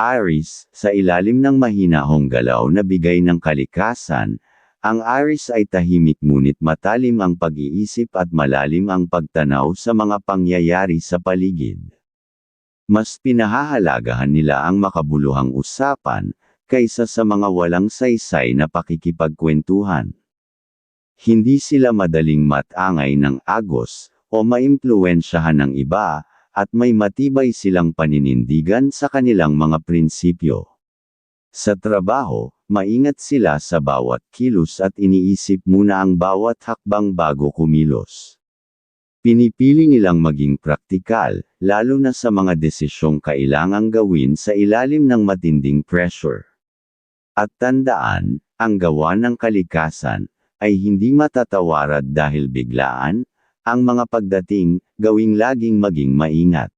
Aries, sa ilalim ng mahinahong galaw na bigay ng kalikasan, ang Aries ay tahimik ngunit matalim ang pag-iisip at malalim ang pagtanaw sa mga pangyayari sa paligid. Mas pinahahalagahan nila ang makabuluhang usapan, kaysa sa mga walang saysay na pakikipagkwentuhan. Hindi sila madaling matangay ng agos, o maimpluwensyahan ng iba, at may matibay silang paninindigan sa kanilang mga prinsipyo. Sa trabaho, maingat sila sa bawat kilos at iniisip muna ang bawat hakbang bago kumilos. Pinipili nilang maging praktikal, lalo na sa mga desisyong kailangang gawin sa ilalim ng matinding pressure. At tandaan, ang gawa ng kalikasan, ay hindi matatawarad dahil biglaan, ang mga pagdating, gawing laging maging maingat.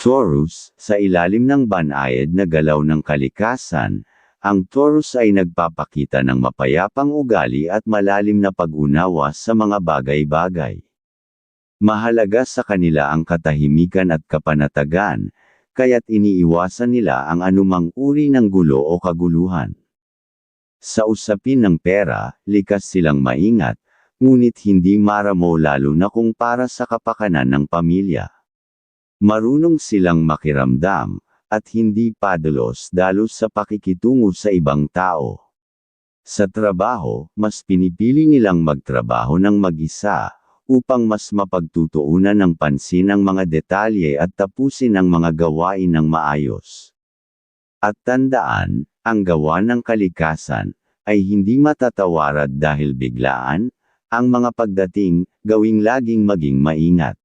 Taurus, sa ilalim ng banayad na galaw ng kalikasan, ang Taurus ay nagpapakita ng mapayapang ugali at malalim na pag-unawa sa mga bagay-bagay. Mahalaga sa kanila ang katahimikan at kapanatagan, kaya't iniiwasan nila ang anumang uri ng gulo o kaguluhan. Sa usapin ng pera, likas silang maingat, ngunit hindi maramo lalo na kung para sa kapakanan ng pamilya. Marunong silang makiramdam, at hindi padalos-dalos sa pakikitungo sa ibang tao. Sa trabaho, mas pinipili nilang magtrabaho ng mag-isa, upang mas mapagtutuunan ng pansin ang mga detalye at tapusin ang mga gawain ng maayos. At tandaan, ang gawa ng kalikasan, ay hindi matatawarad dahil biglaan, ang mga pagdating, gawing laging maging maingat.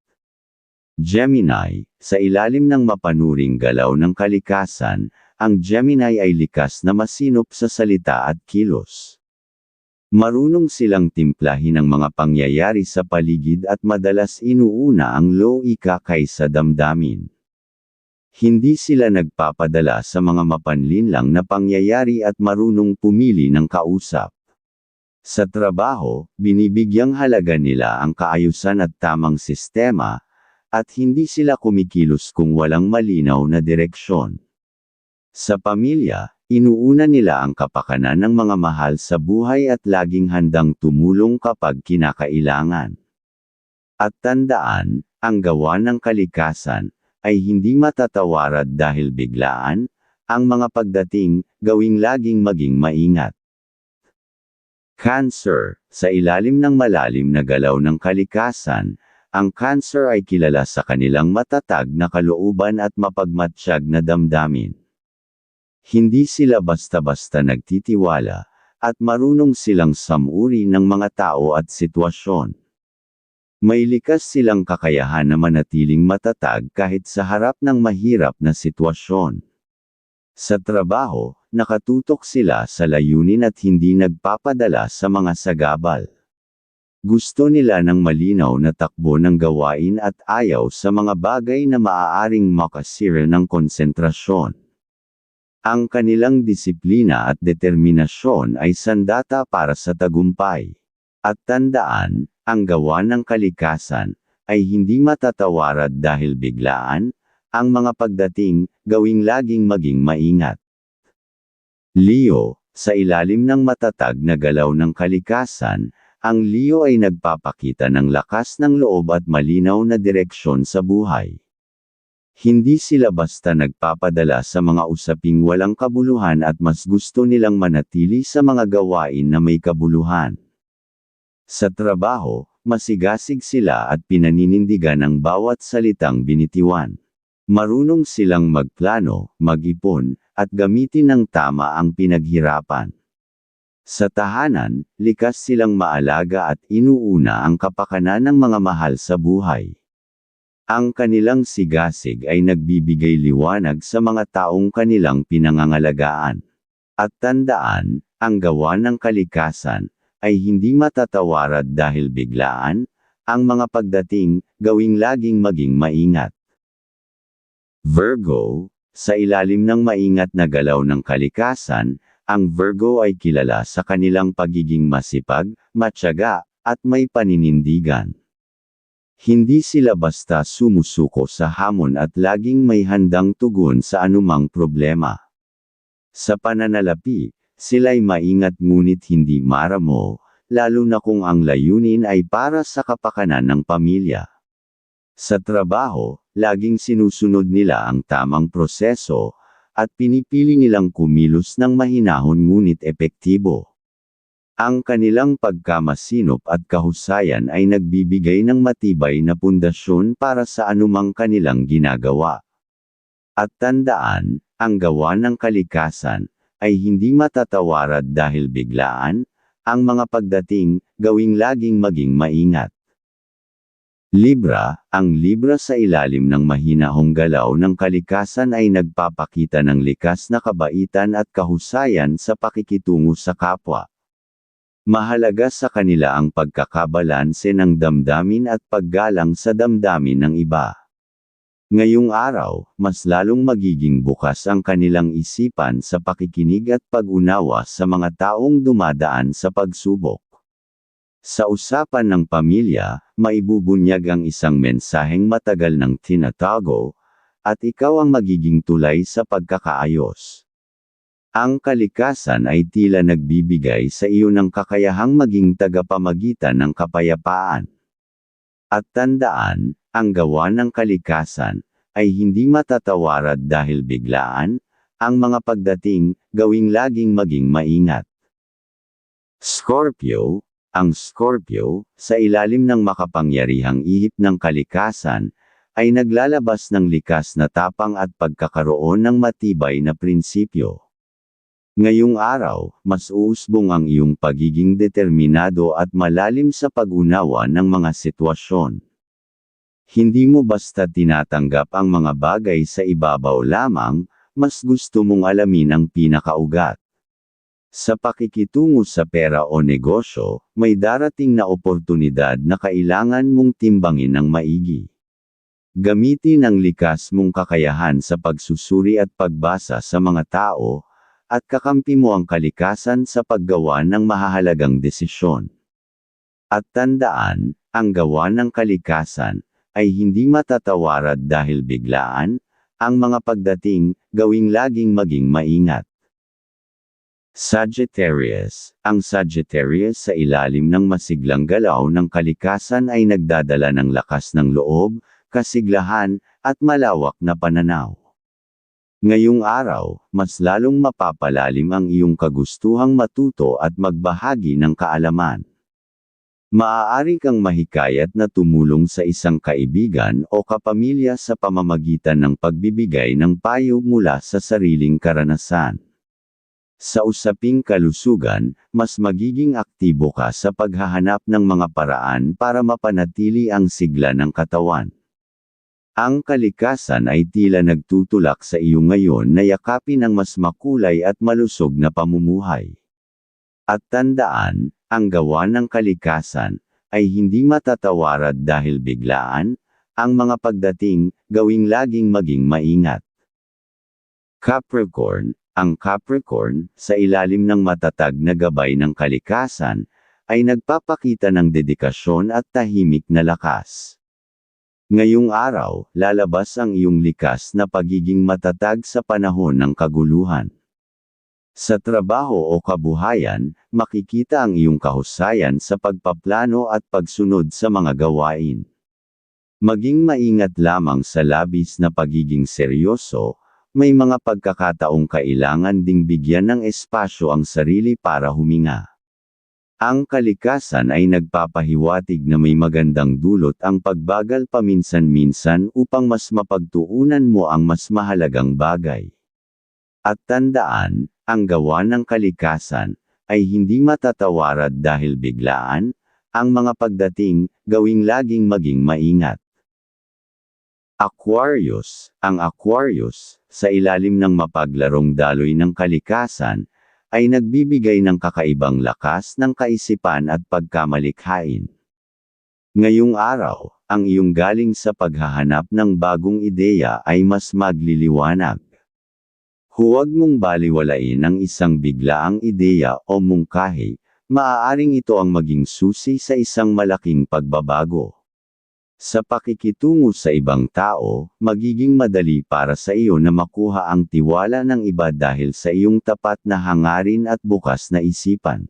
Gemini, sa ilalim ng mapanuring galaw ng kalikasan, ang Gemini ay likas na masinop sa salita at kilos. Marunong silang timplahin ang mga pangyayari sa paligid at madalas inuuna ang loika kaysa damdamin. Hindi sila nagpapadala sa mga mapanlinlang na pangyayari at marunong pumili ng kausap. Sa trabaho, binibigyang halaga nila ang kaayusan at tamang sistema, at hindi sila kumikilos kung walang malinaw na direksyon. Sa pamilya, inuuna nila ang kapakanan ng mga mahal sa buhay at laging handang tumulong kapag kinakailangan. At tandaan, ang gawa ng kalikasan, ay hindi matatawarad dahil biglaan, ang mga pagdating, gawing laging maging maingat. Cancer, sa ilalim ng malalim na galaw ng kalikasan, ang cancer ay kilala sa kanilang matatag na kalooban at mapagmatsyag na damdamin. Hindi sila basta-basta nagtitiwala, at marunong silang samuri ng mga tao at sitwasyon. May likas silang kakayahan na manatiling matatag kahit sa harap ng mahirap na sitwasyon. Sa trabaho, nakatutok sila sa layunin at hindi nagpapadala sa mga sagabal. Gusto nila ng malinaw na takbo ng gawain at ayaw sa mga bagay na maaaring makasira ng konsentrasyon. Ang kanilang disiplina at determinasyon ay sandata para sa tagumpay. At tandaan, ang gawa ng kalikasan, ay hindi matatawarad dahil biglaan, ang mga pagdating, gawing laging maging maingat. Leo, sa ilalim ng matatag na galaw ng kalikasan, ang Leo ay nagpapakita ng lakas ng loob at malinaw na direksyon sa buhay. Hindi sila basta nagpapadala sa mga usaping walang kabuluhan at mas gusto nilang manatili sa mga gawain na may kabuluhan. Sa trabaho, masigasig sila at pinaninindigan ang bawat salitang binitiwan. Marunong silang magplano, mag-ipon, at gamitin ng tama ang pinaghirapan. Sa tahanan, likas silang maalaga at inuuna ang kapakanan ng mga mahal sa buhay. Ang kanilang sigasig ay nagbibigay liwanag sa mga taong kanilang pinangangalagaan. At tandaan, ang gawa ng kalikasan, ay hindi matatawarad dahil biglaan, ang mga pagdating, gawing laging maging maingat. Virgo, sa ilalim ng maingat na galaw ng kalikasan, ang Virgo ay kilala sa kanilang pagiging masipag, matyaga, at may paninindigan. Hindi sila basta sumusuko sa hamon at laging may handang tugon sa anumang problema. Sa pananalapi, sila'y maingat ngunit hindi maramo, lalo na kung ang layunin ay para sa kapakanan ng pamilya. Sa trabaho, laging sinusunod nila ang tamang proseso, at pinipili nilang kumilos ng mahinahon ngunit epektibo. Ang kanilang pagkamasinop at kahusayan ay nagbibigay ng matibay na pundasyon para sa anumang kanilang ginagawa. At tandaan, ang gawa ng kalikasan, ay hindi matatawarad dahil biglaan, ang mga pagdating, gawing laging maging maingat. Libra, ang Libra sa ilalim ng mahinahong galaw ng kalikasan ay nagpapakita ng likas na kabaitan at kahusayan sa pakikitungo sa kapwa. Mahalaga sa kanila ang pagkakabalanse ng damdamin at paggalang sa damdamin ng iba. Ngayong araw, mas lalong magiging bukas ang kanilang isipan sa pakikinig at pag-unawa sa mga taong dumadaan sa pagsubok. Sa usapan ng pamilya, maibubunyag ang isang mensaheng matagal ng tinatago, at ikaw ang magiging tulay sa pagkakaayos. Ang kalikasan ay tila nagbibigay sa iyo ng kakayahang maging tagapamagitan ng kapayapaan. At tandaan, ang gawa ng kalikasan, ay hindi matatawarad dahil biglaan, ang mga pagdating, gawing laging maging maingat. Scorpio, ang Scorpio, sa ilalim ng makapangyarihang ihip ng kalikasan, ay naglalabas ng likas na tapang at pagkakaroon ng matibay na prinsipyo. Ngayong araw, mas uusbong ang iyong pagiging determinado at malalim sa pag-unawa ng mga sitwasyon. Hindi mo basta tinatanggap ang mga bagay sa ibabaw lamang, mas gusto mong alamin ang pinakaugat. Sa pakikitungo sa pera o negosyo, may darating na oportunidad na kailangan mong timbangin ng maigi. Gamitin ang likas mong kakayahan sa pagsusuri at pagbasa sa mga tao, at kakampi mo ang kalikasan sa paggawa ng mahahalagang desisyon. At tandaan, ang gawa ng kalikasan, ay hindi matatawarad dahil biglaan, ang mga pagdating, gawing laging maging maingat. Sagittarius, ang Sagittarius sa ilalim ng masiglang galaw ng kalikasan ay nagdadala ng lakas ng loob, kasiglahan, at malawak na pananaw. Ngayong araw, mas lalong mapapalalim ang iyong kagustuhang matuto at magbahagi ng kaalaman. Maaari kang mahikayat na tumulong sa isang kaibigan o kapamilya sa pamamagitan ng pagbibigay ng payo mula sa sariling karanasan. Sa usaping kalusugan, mas magiging aktibo ka sa paghahanap ng mga paraan para mapanatili ang sigla ng katawan. Ang kalikasan ay tila nagtutulak sa iyo ngayon na yakapin ang mas makulay at malusog na pamumuhay. At tandaan, ang gawa ng kalikasan, ay hindi matatawarad dahil biglaan, ang mga pagdating, gawing laging maging maingat. Capricorn, ang Capricorn, sa ilalim ng matatag na gabay ng kalikasan, ay nagpapakita ng dedikasyon at tahimik na lakas. Ngayong araw, lalabas ang iyong likas na pagiging matatag sa panahon ng kaguluhan. Sa trabaho o kabuhayan, makikita ang iyong kahusayan sa pagpaplano at pagsunod sa mga gawain. Maging maingat lamang sa labis na pagiging seryoso, may mga pagkakataong kailangan ding bigyan ng espasyo ang sarili para huminga. Ang kalikasan ay nagpapahiwatig na may magandang dulot ang pagbagal paminsan-minsan upang mas mapagtuunan mo ang mas mahalagang bagay. At tandaan, ang gawa ng kalikasan, ay hindi matatawarad dahil biglaan, ang mga pagdating, gawing laging maging maingat. Aquarius, ang Aquarius, sa ilalim ng mapaglarong daloy ng kalikasan, ay nagbibigay ng kakaibang lakas ng kaisipan at pagkamalikhain. Ngayong araw, ang iyong galing sa paghahanap ng bagong ideya ay mas magliliwanag. Huwag mong baliwalain ang isang biglaang ideya o mungkahi, maaaring ito ang maging susi sa isang malaking pagbabago. Sa pakikitungo sa ibang tao, magiging madali para sa iyo na makuha ang tiwala ng iba dahil sa iyong tapat na hangarin at bukas na isipan.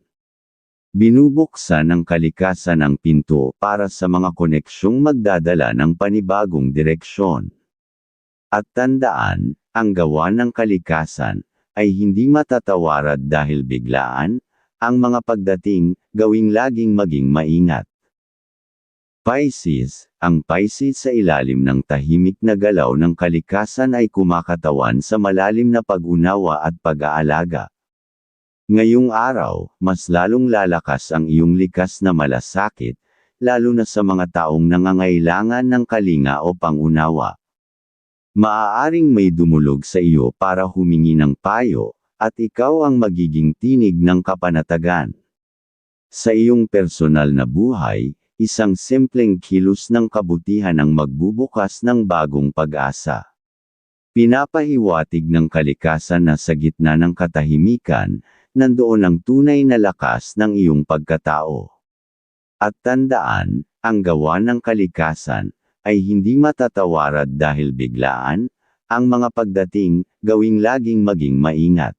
Binubuksan ng kalikasan ang pinto para sa mga koneksyong magdadala ng panibagong direksyon. At tandaan, ang gawa ng kalikasan ay hindi matatawarad dahil biglaan, ang mga pagdating, gawing laging maging maingat. Pisces, ang Pisces sa ilalim ng tahimik na galaw ng kalikasan ay kumakatawan sa malalim na pag-unawa at pag-aalaga. Ngayong araw, mas lalong lalakas ang iyong likas na malasakit, lalo na sa mga taong nangangailangan ng kalinga o pangunawa. Maaaring may dumulog sa iyo para humingi ng payo, at ikaw ang magiging tinig ng kapanatagan. Sa iyong personal na buhay, isang simpleng kilos ng kabutihan ang magbubukas ng bagong pag-asa. Pinapahiwatig ng kalikasan na sa gitna ng katahimikan, nandoon ang tunay na lakas ng iyong pagkatao. At tandaan, ang gawa ng kalikasan, ay hindi matatawarad dahil biglaan, ang mga pagdating, gawing laging maging maingat.